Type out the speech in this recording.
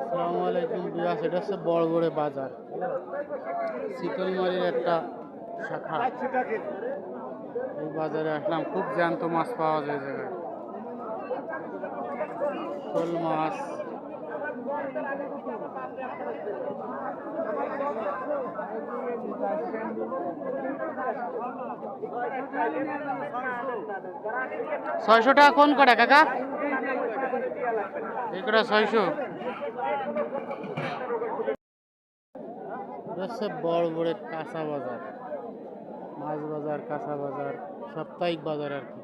আসসালামু আলাইকুম বিয়াস এটা হচ্ছে বড় বড় বাজার শীতলমারির একটা শাখা। এই বাজারে আসলাম, খুব জ্যান্ত মাছ পাওয়া যায় জায়গায়। শোল মাছ। ছয়শো টাকা কোন কটা, কাকা? এই কটা ছয়শো। বড় বড় কাঁচা বাজার। মাছ বাজার, কাঁচা বাজার, সাপ্তাহিক বাজার আর কি।